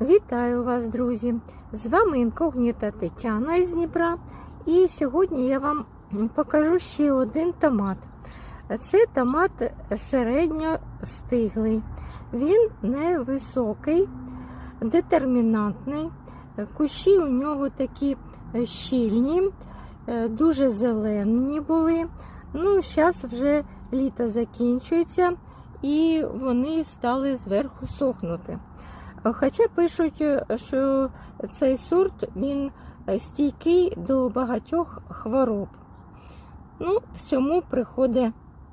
Вітаю вас, друзі! З вами інкогніта Тетяна із Дніпра. І сьогодні я вам покажу ще один томат. Це томат середньостиглий. Він невисокий, детермінантний. Кущі у нього такі щільні, дуже зелені були. Ну, зараз вже літо закінчується і вони стали зверху сохнути. Хоча пишуть, що цей сорт він стійкий до багатьох хвороб. Ну, всьому приходить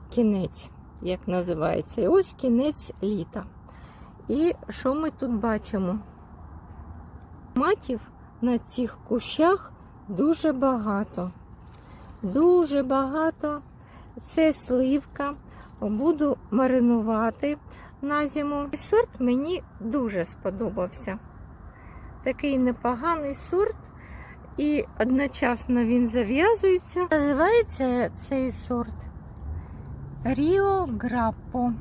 кінець, як називається. І ось кінець літа. І що ми тут бачимо? Матів на цих кущах дуже багато. Дуже багато. Це сливка. Буду маринувати на зиму. Сорт мені дуже сподобався. Такий непоганий сорт, і одночасно він зав'язується. Називається цей сорт Ріо Граппо.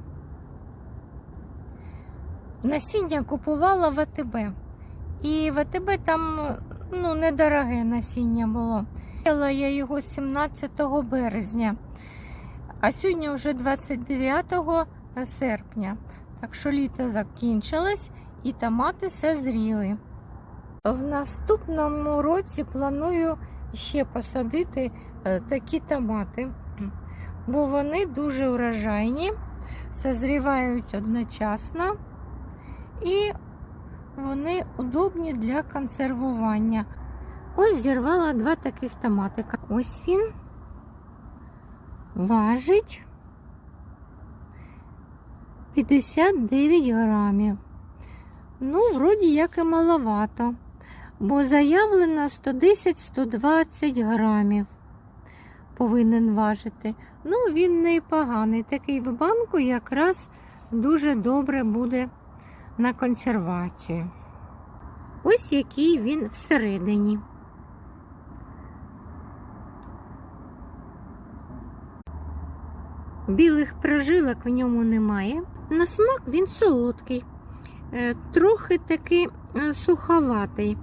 Насіння купувала в АТБ. І в АТБ там ну, недороге насіння було. Купила я його 17 березня, а сьогодні вже 29 серпня. Так що літо закінчилось і томати созріли. В наступному році планую ще посадити такі томати, бо вони дуже урожайні, созрівають одночасно і вони удобні для консервування. Ось зірвала два таких томатика. Ось він важить 59 грамів. Ну, вроді як і маловато, бо заявлено 110-120 грамів повинен важити. Ну, він не поганий. Такий в банку якраз дуже добре буде на консервацію. Ось який він всередині. Білих прожилок в ньому немає. На смак він солодкий, е, трохи такий е, суховатий,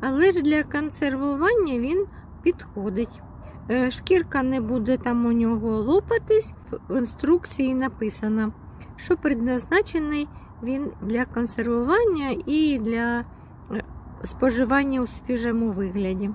але ж для консервування він підходить. Е, Шкірка не буде там у нього лопатись. В інструкції написано, що предназначений він для консервування і для споживання у свіжому вигляді.